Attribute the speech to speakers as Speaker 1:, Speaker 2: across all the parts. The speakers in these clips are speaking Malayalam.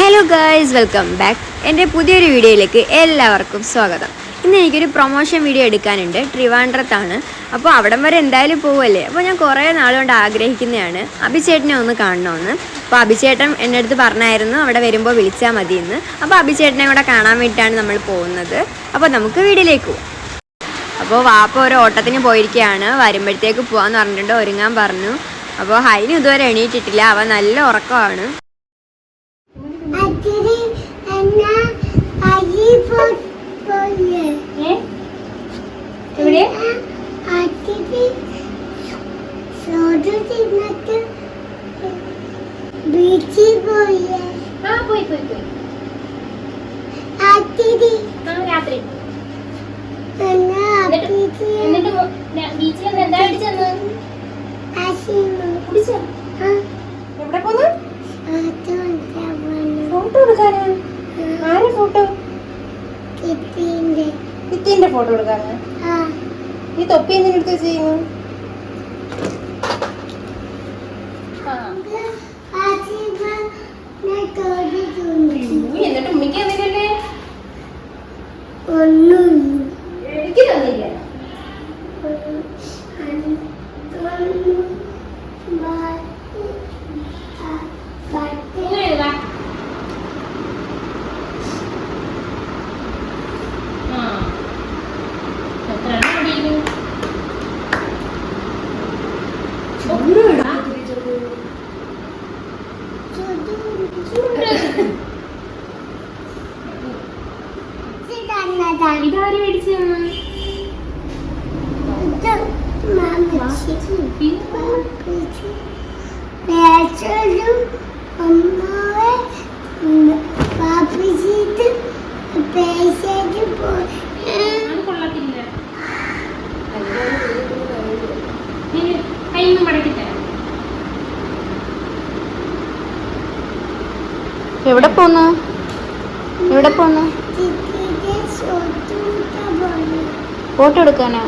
Speaker 1: ഹലോ ഗേൾസ് വെൽക്കം ബാക്ക് എൻ്റെ പുതിയൊരു വീഡിയോയിലേക്ക് എല്ലാവർക്കും സ്വാഗതം ഇന്ന് എനിക്കൊരു പ്രൊമോഷൻ വീഡിയോ എടുക്കാനുണ്ട് ട്രിവാൻഡ്രത്താണ് അപ്പോൾ അവിടം വരെ എന്തായാലും പോവല്ലേ അപ്പോൾ ഞാൻ കുറേ നാളുകൊണ്ട് ആഗ്രഹിക്കുന്നതാണ് അഭിചേട്ടനെ ഒന്ന് കാണണമെന്ന് അപ്പോൾ അഭിചേട്ടൻ എൻ്റെ അടുത്ത് പറഞ്ഞായിരുന്നു അവിടെ വരുമ്പോൾ വിളിച്ചാൽ എന്ന് അപ്പോൾ അഭിചേട്ടനെ കൂടെ കാണാൻ വേണ്ടിയിട്ടാണ് നമ്മൾ പോകുന്നത് അപ്പോൾ നമുക്ക് വീട്ടിലേക്ക് അപ്പോൾ വാപ്പ ഒരു ഓട്ടത്തിന് പോയിരിക്കുകയാണ് വരുമ്പോഴത്തേക്ക് പോകാമെന്ന് പറഞ്ഞിട്ടുണ്ട് ഒരുങ്ങാൻ പറഞ്ഞു അപ്പോൾ ഹൈനും ഇതുവരെ എണീറ്റിട്ടില്ല അവൻ നല്ല ഉറക്കമാണ്
Speaker 2: എവിടെ ബീച്ചിൽ പോയി
Speaker 1: ആ പോയി പോയി പോയി ആ രാത്രി ഫോട്ടോ എടുക്കാറ് ഈ തൊപ്പി എന്തിനെടുത്ത് ചെയ്യുന്നു 어? ഫോട്ടോ എടുക്കാനോ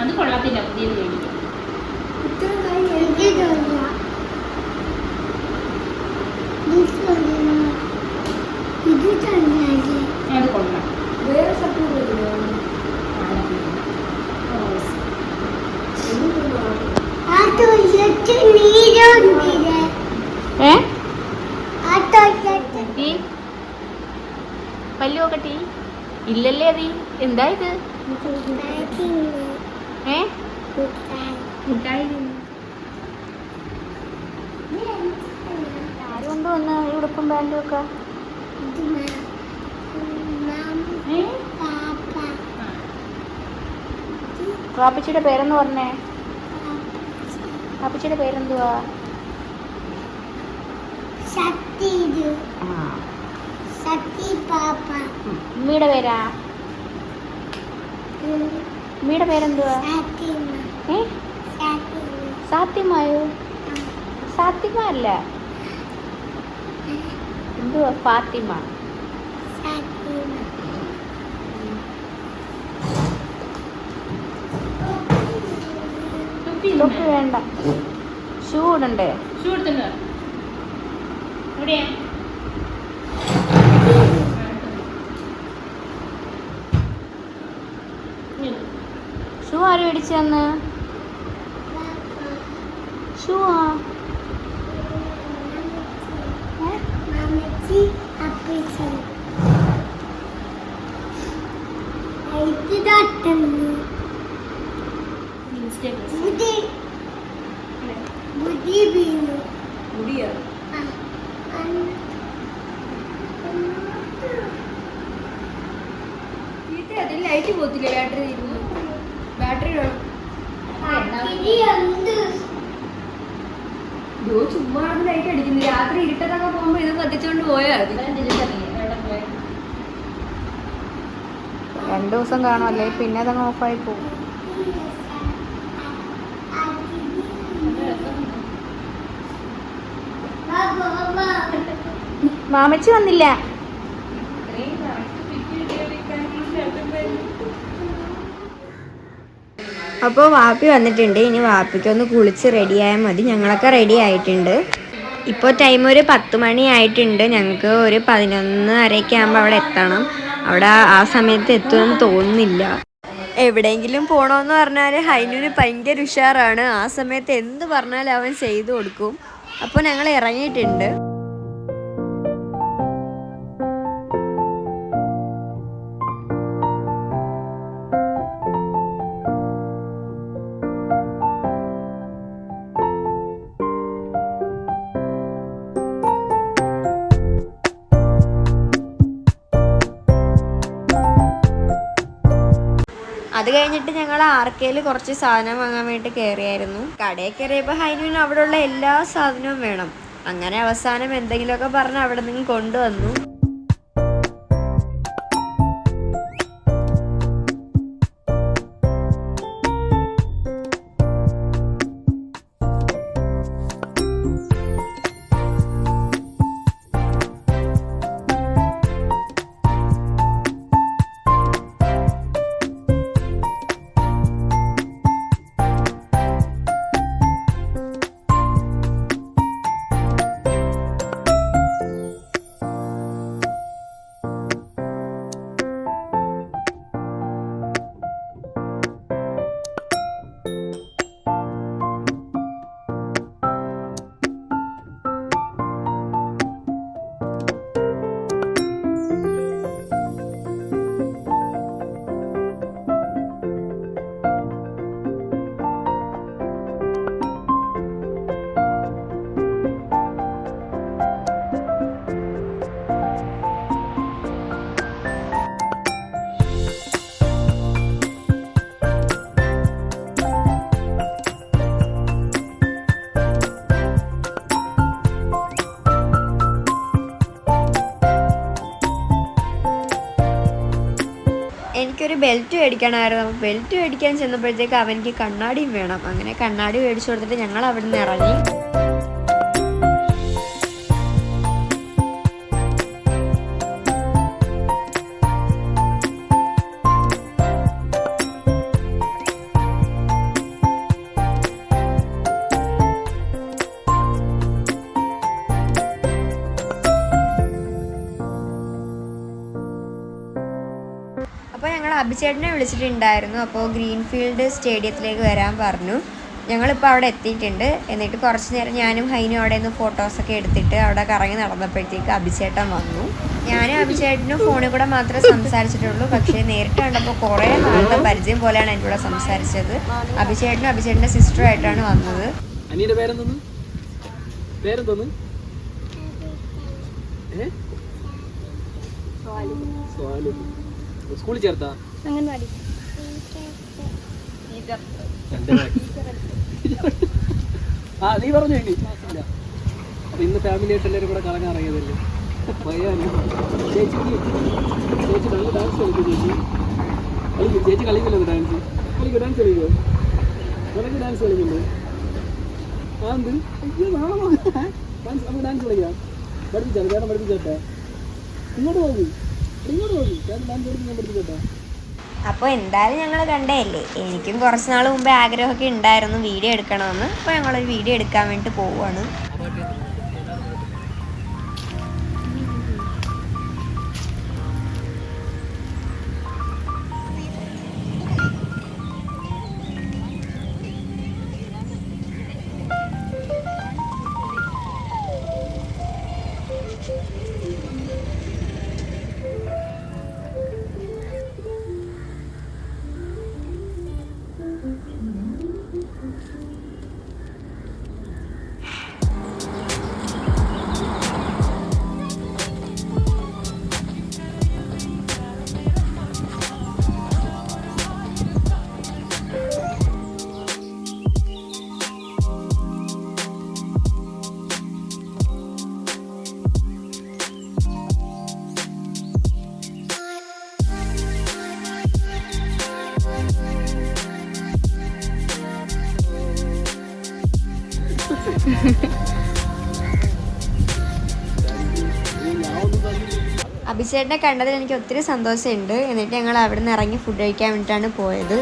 Speaker 1: അത് കൊള്ളാത്തില്ല പുതിയത് കഴിഞ്ഞിട്ട് പല്ലു നോക്കട്ടെ ഇല്ലല്ലേ അതീ എന്താ ഇത് പാപ്പച്ചിയുടെ പേരെന്ന് പറഞ്ഞേ പാപ്പച്ചിയുടെ പേരെന്തുവാ
Speaker 2: ആ അമ്മയുടെ
Speaker 1: പേരാ അമ്മയുടെ പേരെന്തുവാ ഏ സാത്യമായോ സാത്തിമ അല്ല എന്തുവാ ഫാത്തിമ തൊപ്പി വേണ്ട ഷൂ ഇടണ്ടേ ഷൂ ഇടുന്നുണ്ടോ എവിടെയാ ആര് മേടിച്ചു തന്ന് ചുമ്മാ ലൈറ്റ് അടിക്കുന്നു രാത്രി ഇരുട്ടത്തൊക്കെ പോകുമ്പോ ഇത് കത്തിച്ചോണ്ട് പോയാൽ രണ്ടു ദിവസം കാണും അല്ലേ പിന്നെ അതങ്ങ് ഓഫായി പോകും മാമച്ചി വന്നില്ല അപ്പോൾ വാപ്പി വന്നിട്ടുണ്ട് ഇനി വാപ്പിക്കൊന്ന് കുളിച്ച് ആയാൽ മതി ഞങ്ങളൊക്കെ റെഡി ആയിട്ടുണ്ട് ഇപ്പോൾ ടൈം ഒരു പത്ത് മണി ആയിട്ടുണ്ട് ഞങ്ങൾക്ക് ഒരു പതിനൊന്ന് അരയ്ക്ക് ആകുമ്പോൾ അവിടെ എത്തണം അവിടെ ആ സമയത്ത് എത്തുമെന്ന് തോന്നുന്നില്ല എവിടെയെങ്കിലും പോകണമെന്ന് പറഞ്ഞാൽ ഹൈനൂര് ഭയങ്കര ഉഷാറാണ് ആ സമയത്ത് എന്ത് പറഞ്ഞാലും അവൻ ചെയ്തു കൊടുക്കും അപ്പോൾ ഞങ്ങൾ ഇറങ്ങിയിട്ടുണ്ട് ആർ കുറച്ച് സാധനം വാങ്ങാൻ വേണ്ടി കയറിയായിരുന്നു കടയിൽ കയറിയപ്പോൾ ഹൈനുവിന് അവിടെയുള്ള എല്ലാ സാധനവും വേണം അങ്ങനെ അവസാനം എന്തെങ്കിലുമൊക്കെ പറഞ്ഞ് അവിടെ നിന്ന് കൊണ്ടുവന്നു ബെൽറ്റ് മേടിക്കണമായിരുന്നു അപ്പോൾ ബെൽറ്റ് മേടിക്കാൻ ചെന്നപ്പോഴത്തേക്ക് അവനിക്ക് കണ്ണാടിയും വേണം അങ്ങനെ കണ്ണാടി മേടിച്ചു കൊടുത്തിട്ട് ഞങ്ങൾ അവിടെ നിന്ന് ഇറങ്ങി ചേട്ടനെ വിളിച്ചിട്ടുണ്ടായിരുന്നു അപ്പോൾ ഗ്രീൻഫീൽഡ് സ്റ്റേഡിയത്തിലേക്ക് വരാൻ പറഞ്ഞു ഞങ്ങളിപ്പോൾ അവിടെ എത്തിയിട്ടുണ്ട് എന്നിട്ട് കുറച്ച് നേരം ഞാനും ഹൈനും അവിടെ നിന്ന് ഫോട്ടോസൊക്കെ എടുത്തിട്ട് അവിടെ കറങ്ങി നടന്നപ്പോഴത്തേക്ക് അഭിചേട്ടൻ വന്നു ഞാനും അഭിചേട്ടനും ഫോണിൽ കൂടെ മാത്രമേ സംസാരിച്ചിട്ടുള്ളൂ പക്ഷേ നേരിട്ട് കണ്ടപ്പോൾ കുറേ നാളത്തെ പരിചയം പോലെയാണ് എൻ്റെ കൂടെ സംസാരിച്ചത് അഭിചേട്ടനും അഭിചേട്ടൻ്റെ സിസ്റ്ററും ആയിട്ടാണ് വന്നത്
Speaker 3: സ്കൂളിൽ ചേർത്താ അംഗൻവാടി ആ നീ പറഞ്ഞു ഇല്ല ഇന്ന് ഫാമിലി എല്ലാവരും കൂടെ കറങ്ങാൻ ഇറങ്ങിയതല്ലേ ചേച്ചിക്ക് ചേച്ചി നല്ല ഡാൻസ് കളിക്കും ചേച്ചി കളിക്കും ചേച്ചി കളിക്കില്ലെന്ന് ഡാൻസ് കളിക്കും ഡാൻസ് കളിക്കുമോ നിനക്ക് ഡാൻസ് കളിക്കുമ്പോൾ ആന്ത് നാളെ ഡാൻസ് നമുക്ക് ഡാൻസ് കളിക്കാം പഠിപ്പിച്ചാട്ടെ ചേട്ടൻ പഠിപ്പിച്ചാട്ടെ ഇങ്ങോട്ട് പോകും ഇങ്ങോട്ട് പോകും ചേട്ടൻ ഡാൻസ് പഠിപ്പിക്കാൻ പഠിപ്പിച്ചോട്ടെ
Speaker 1: അപ്പോൾ എന്തായാലും ഞങ്ങൾ കണ്ടതല്ലേ എനിക്കും കുറച്ച് നാൾ മുമ്പേ ആഗ്രഹമൊക്കെ ഉണ്ടായിരുന്നു വീഡിയോ എടുക്കണമെന്ന് അപ്പോൾ ഞങ്ങളൊരു വീഡിയോ എടുക്കാൻ വേണ്ടിയിട്ട് പോവുകയാണ് അഭിഷേട്ടനെ കണ്ടതിൽ എനിക്ക് ഒത്തിരി സന്തോഷമുണ്ട് എന്നിട്ട് ഞങ്ങൾ അവിടെ നിന്ന് ഇറങ്ങി ഫുഡ് കഴിക്കാൻ വേണ്ടിയിട്ടാണ് പോയത്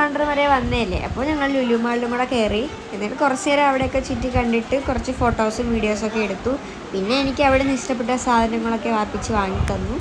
Speaker 1: ട്രിവാൻഡ്രം വരെ വന്നതല്ലേ അപ്പോൾ ഞങ്ങൾ ലുലു മാളിലും കൂടെ കയറി എന്നിട്ട് കുറച്ച് നേരം അവിടെയൊക്കെ ചുറ്റി കണ്ടിട്ട് കുറച്ച് ഫോട്ടോസും വീഡിയോസൊക്കെ എടുത്തു പിന്നെ എനിക്ക് അവിടെ നിന്ന് ഇഷ്ടപ്പെട്ട സാധനങ്ങളൊക്കെ വാപ്പിച്ച് വാങ്ങിത്തന്നു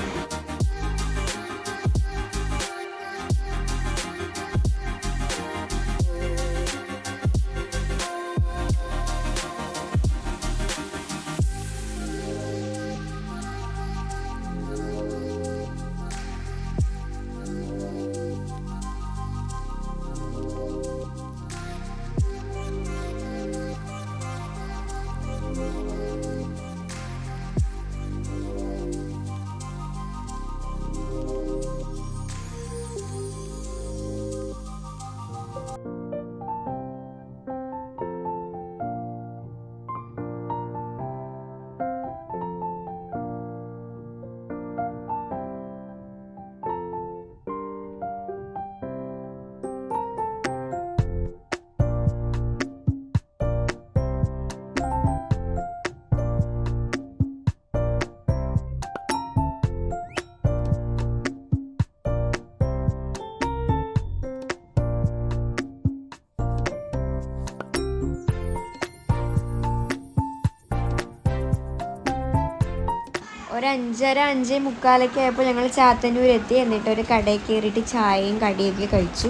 Speaker 1: ഒരു അഞ്ചര അഞ്ചേ മുക്കാലൊക്കെ ആയപ്പോൾ ഞങ്ങൾ ചാത്തന്നൂർ എത്തി എന്നിട്ട് ഒരു കടയിൽ കയറിയിട്ട് ചായയും കടിയൊക്കെ കഴിച്ചു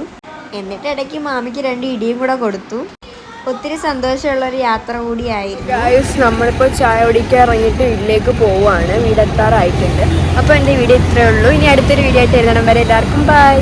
Speaker 1: എന്നിട്ട് ഇടയ്ക്ക് മാമിക്ക് രണ്ട് ഇടിയും കൂടെ കൊടുത്തു ഒത്തിരി സന്തോഷമുള്ള ഒരു യാത്ര കൂടിയായിരുന്നു നമ്മളിപ്പോൾ ചായ കുടിക്കാൻ ഇറങ്ങിയിട്ട് വീട്ടിലേക്ക് പോവാണ് വീടെത്താറായിട്ടുണ്ട് അപ്പോൾ എൻ്റെ വീഡിയോ ഇത്രയേ ഉള്ളൂ ഇനി അടുത്തൊരു വീഡിയോ ആയിട്ട് എഴുതണം വരെ എല്ലാവർക്കും ബൈ